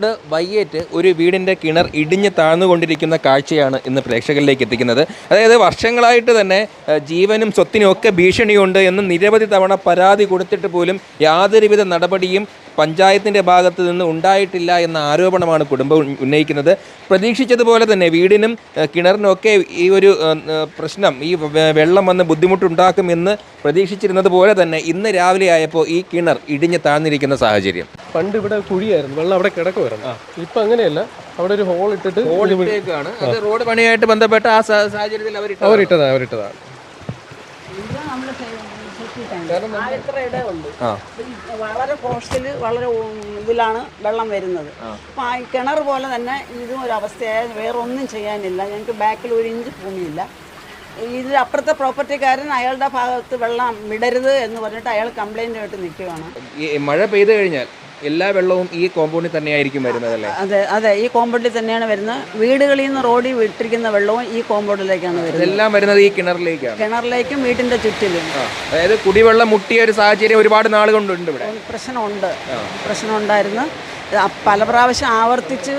ഇവിടെ വയ്യേറ്റ് ഒരു വീടിന്റെ കിണർ ഇടിഞ്ഞ് താഴ്ന്നുകൊണ്ടിരിക്കുന്ന കാഴ്ചയാണ് ഇന്ന് പ്രേക്ഷകരിലേക്ക് എത്തിക്കുന്നത്. അതായത് വർഷങ്ങളായിട്ട് തന്നെ ജീവനും സ്വത്തിനും ഒക്കെ ഭീഷണിയുണ്ട് എന്ന് നിരവധി തവണ പരാതി കൊടുത്തിട്ട് പോലും യാതൊരുവിധ നടപടിയും പഞ്ചായത്തിന്റെ ഭാഗത്ത് നിന്ന് ഉണ്ടായിട്ടില്ല എന്ന ആരോപണമാണ് കുടുംബം ഉന്നയിക്കുന്നത്. പ്രതീക്ഷിച്ചതുപോലെ തന്നെ വീടിനും കിണറിനുമൊക്കെ ഈ ഒരു പ്രശ്നം ഈ വെള്ളം വന്ന് ബുദ്ധിമുട്ടുണ്ടാക്കുമെന്ന് പ്രതീക്ഷിച്ചിരുന്നത് പോലെ തന്നെ ഇന്ന് രാവിലെ ആയപ്പോൾ ഈ കിണർ ഇടിഞ്ഞ് താഴ്ന്നിരിക്കുന്ന സാഹചര്യം. പണ്ട് ഇവിടെ കുഴിയായിരുന്നു വെള്ളം അവിടെ കിടക്കുമായിരുന്നു ഇപ്പം അങ്ങനെയല്ല അവിടെ ഒരു ഹോൾ ഇട്ടിട്ട് ഹോൾ അത് റോഡ് പണിയായിട്ട് ബന്ധപ്പെട്ട ആ സാഹചര്യത്തിൽ അവർ അവരിട്ടതാണ് അവരിട്ടതാണ് വളരെ പോസ്റ്റിൽ വളരെ ഇതിലാണ് വെള്ളം വരുന്നത്. അപ്പം ആ കിണർ പോലെ തന്നെ ഇതും ഒരു അവസ്ഥയായ വേറെ ഒന്നും ചെയ്യാനില്ല. ഞങ്ങൾക്ക് ബാക്കിൽ ഒരു ഇഞ്ച് ഭൂമിയില്ല. ഇതിൽ അപ്പുറത്തെ പ്രോപ്പർട്ടിക്കാരൻ അയാളുടെ ഭാഗത്ത് വെള്ളം വിടരുത് എന്ന് പറഞ്ഞിട്ട് അയാൾ കംപ്ലൈന്റ് ആയിട്ട് നിൽക്കുകയാണ്. മഴ പെയ്തു കഴിഞ്ഞാൽ എല്ലാ വെള്ളവും ഈ കോമ്പൗണ്ടിൽ തന്നെയായിരിക്കും വരുന്നതല്ലേ അതെ അതെ ഈ കോമ്പൗണ്ടിൽ തന്നെയാണ് വരുന്നത്. വീടുകളിൽ നിന്ന് റോഡിൽ വിട്ടിരിക്കുന്ന വെള്ളവും ഈ കോമ്പൗണ്ടിലേക്കാണ് വരുന്നത്. എല്ലാം വരുന്നത് ഈ കിണറിലേക്കാണ്. കിണറിലേക്കും വീടിന്റെ ചുറ്റിലും. അതായത് കുടിവെള്ളം മുട്ടിയ ഒരു സാഹചര്യം ഒരുപാട് നാൾ കൊണ്ടുണ്ട് ഇവിടെ. പ്രശ്നമുണ്ട്. പ്രശ്നമുണ്ടായിരുന്നു. പല പ്രാവശ്യം ആവർത്തിച്ച്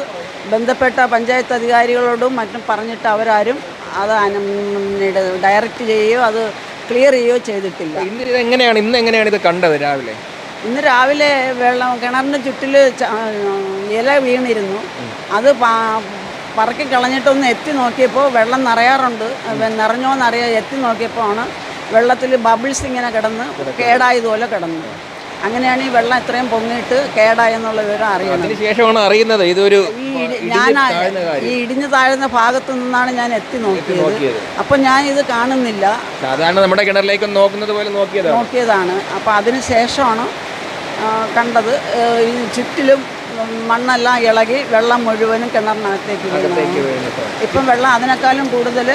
ബന്ധപ്പെട്ട പഞ്ചായത്ത് അധികാരികളോടും മറ്റും പറഞ്ഞിട്ട് അവരാരും അത് ഡയറക്റ്റ് ചെയ്യുകയോ അത് ക്ലിയർ ചെയ്യുകയോ ചെയ്തിട്ടില്ല. ഇന്ന് ഇത് എങ്ങനെയാണ് ഇന്ന് എങ്ങനെയാണ് ഇത് കണ്ടത് രാവിലെ? ഇന്ന് രാവിലെ വെള്ളം കിണറിന് ചുറ്റിൽ ഇല വീണിരുന്നു. അത് പറക്കി കളഞ്ഞിട്ടൊന്ന് എത്തി നോക്കിയപ്പോൾ വെള്ളം നിറയാറുണ്ട്. നിറഞ്ഞോന്നറിയാ എത്തി നോക്കിയപ്പോൾ ആണ് വെള്ളത്തിൽ ബബിൾസ് ഇങ്ങനെ കിടന്ന് കേടായതുപോലെ കിടന്നു അങ്ങനെയാണ് ഈ വെള്ളം ഇത്രയും പൊങ്ങിയിട്ട് കേടായെന്നുള്ള വിവരം അറിയുന്നത്. ശേഷമാണ് അറിയുന്നത്. ഇതൊരു ഞാൻ ഈ ഇടിഞ്ഞു താഴ്ന്ന ഭാഗത്തു നിന്നാണ് ഞാൻ എത്തി നോക്കിയത്. അപ്പൊ ഞാൻ ഇത് കാണുന്നില്ല. സാധാരണ നമ്മുടെ കിണറിലേക്ക് നോക്കുന്നത് പോലെ നോക്കിയതാണ്. അപ്പൊ അപ്പോൾ അതിന് ശേഷമാണ് കണ്ടത്. ഈ ചുറ്റിലും മണ്ണെല്ലാം ഇളകി വെള്ളം മുഴുവനും കിണറിനകത്തേക്ക് ഇപ്പം വെള്ളം അതിനേക്കാളും കൂടുതൽ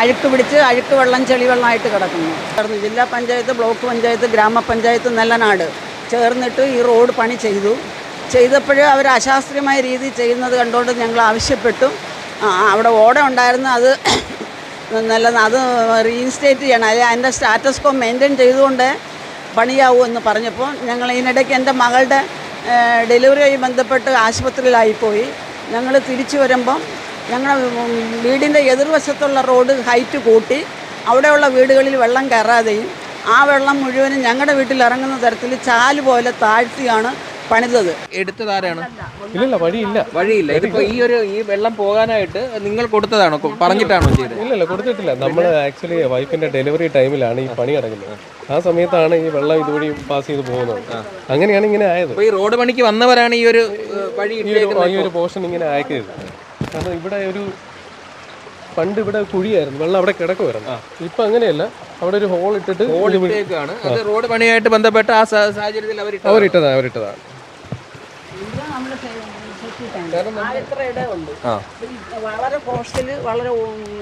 അഴുക്ക് പിടിച്ച് അഴുക്ക് വെള്ളം ചെളിവെള്ളമായിട്ട് കിടക്കുന്നു. ചേർന്ന് ജില്ലാ പഞ്ചായത്ത് ബ്ലോക്ക് പഞ്ചായത്ത് ഗ്രാമപഞ്ചായത്ത് നെല്ലനാട് ചേർന്നിട്ട് ഈ റോഡ് പണി ചെയ്തു. ചെയ്തപ്പോൾ അവർ അശാസ്ത്രീയമായ രീതി ചെയ്യുന്നത് കണ്ടുകൊണ്ട് ഞങ്ങൾ ആവശ്യപ്പെട്ടു. അവിടെ ഓട ഉണ്ടായിരുന്നു. അത് നല്ല അത് റീഇൻസ്റ്റേറ്റ് ചെയ്യണം. അതിന്റെ സ്റ്റാറ്റസ് കോ മെയിന്റെയിൻ ചെയ്തുകൊണ്ട് പണിയാവൂ എന്ന് പറഞ്ഞപ്പോൾ ഞങ്ങൾ ഇതിനിടയ്ക്ക് എന്റെ മകളുടെ ഡെലിവറിയുമായി ബന്ധപ്പെട്ട് ആശുപത്രിയിലായിപ്പോയി. ഞങ്ങൾ തിരിച്ചു വരുമ്പം ഞങ്ങളുടെ വീടിന്റെ എതിർവശത്തുള്ള റോഡ് ഹൈറ്റ് കൂട്ടി അവിടെയുള്ള വീടുകളിൽ വെള്ളം കയറാതെയും ആ വെള്ളം മുഴുവനും ഞങ്ങളുടെ വീട്ടിൽ ഇറങ്ങുന്ന തരത്തിൽ ചാൽ പോലെ താഴ്ത്തിയാണ് പണിതത്. എടുത്തതാരാണ്? ഇല്ലല്ല വഴിയില്ല. വഴിയില്ല. ഇതിപ്പോ ഈ ഒരു ഈ വെള്ളം പോകാനായിട്ട് നിങ്ങൾ കൊടുത്തതാണോ? പറഞ്ഞിട്ടാണോ ചെയ്തത്? ഇല്ല കൊടുത്തിട്ടില്ല. നമ്മൾ ആക്ച്വലി വൈഫിന്റെ ഡെലിവറി ടൈമിലാണ് ഈ പണി നടക്കുന്നത്. ആ സമയത്താണ് ഈ വെള്ളം ഇതുവഴി പാസ് ചെയ്ത് പോകുന്നത്. അങ്ങനെയാണ് ഇങ്ങനെ ആയത്. ഈ റോഡ് പണിക്ക് വന്നവരാണ് ഈ ഒരു വഴി ഈ ഒരു പോർഷൻ ഇങ്ങനെ ആക്കിയത്. കാരണം ഇവിടെ ഒരു പണ്ട് ഇവിടെ കുഴിയായിരുന്നു. വെള്ളം അവിടെ കിടക്കുമായിരുന്നു ഇപ്പൊ അങ്ങനെയല്ല. അവിടെ ഒരു ഹോൾ ഇട്ടിട്ട് റോഡ് പണിയായിട്ട് ബന്ധപ്പെട്ട ആ സാഹചര്യത്തിൽ അവരിട്ടതാണ്. ഇടമുണ്ട് ആ. വളരെ പോസ്റ്റിൽ വളരെ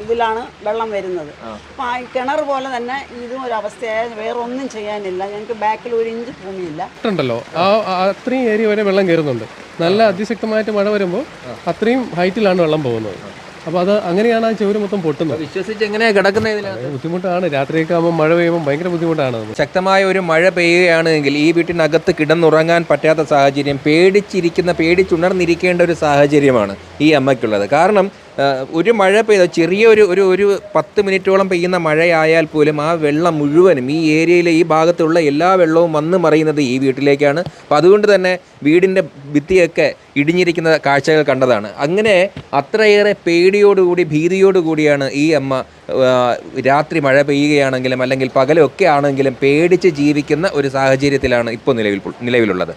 ഇതിലാണ് വെള്ളം വരുന്നത്. അപ്പം ആ കിണർ പോലെ തന്നെ ഇതും ഒരു അവസ്ഥയായ വേറെ ഒന്നും ചെയ്യാനില്ല. ഞങ്ങൾക്ക് ബാക്കിൽ ഒരു ഇഞ്ച് ഭൂമിയില്ല. ഉണ്ടല്ലോ ആ ആ അത്രയും ഏരിയ വരെ വെള്ളം കയറുന്നുണ്ട്. നല്ല അതിശക്തമായിട്ട് മഴ വരുമ്പോൾ അത്രയും ഹൈറ്റിലാണ് വെള്ളം പോകുന്നത്. അപ്പോൾ അത് അങ്ങനെയാണ് ആ ചുവര് മൊത്തം പൊട്ടുന്നത്. വിശ്വസിച്ച് എങ്ങനെയാ കിടക്കുന്നത് ഇതിനകത്ത്? ബുദ്ധിമുട്ടാണ്. രാത്രിയൊക്കെ ആകുമ്പോൾ മഴ പെയ്യുമ്പോൾ ഭയങ്കര ബുദ്ധിമുട്ടാണ് ശക്തമായ ഒരു മഴ പെയ്യുകയാണെങ്കിൽ ഈ വീട്ടിനകത്ത് കിടന്നുറങ്ങാൻ പറ്റാത്ത സാഹചര്യം പേടിച്ചിരിക്കുന്ന പേടിച്ചുണർന്നിരിക്കേണ്ട ഒരു സാഹചര്യമാണ് ഈ അമ്മയ്ക്കുള്ളത്. കാരണം ഒരു മഴ പെയ്ത ചെറിയൊരു ഒരു ഒരു പത്ത് മിനിറ്റോളം പെയ്യുന്ന മഴയായാൽ പോലും ആ വെള്ളം മുഴുവനും ഈ ഏരിയയിലെ ഈ ഭാഗത്തുള്ള എല്ലാ വെള്ളവും വന്ന് മറിയുന്നത് ഈ വീട്ടിലേക്കാണ്. അപ്പോൾ അതുകൊണ്ട് തന്നെ വീടിന്റെ ഭിത്തിയൊക്കെ ഇടിഞ്ഞിരിക്കുന്ന കാഴ്ചകൾ കണ്ടതാണ്. അങ്ങനെ അത്രയേറെ പേടിയോടുകൂടി ഭീതിയോടുകൂടിയാണ് ഈ അമ്മ രാത്രി മഴ പെയ്യുകയാണെങ്കിലും അല്ലെങ്കിൽ പകലൊക്കെ ആണെങ്കിലും പേടിച്ച് ജീവിക്കുന്ന ഒരു സാഹചര്യത്തിലാണ് ഇപ്പോൾ നിലവിൽ നിലവിലുള്ളത്.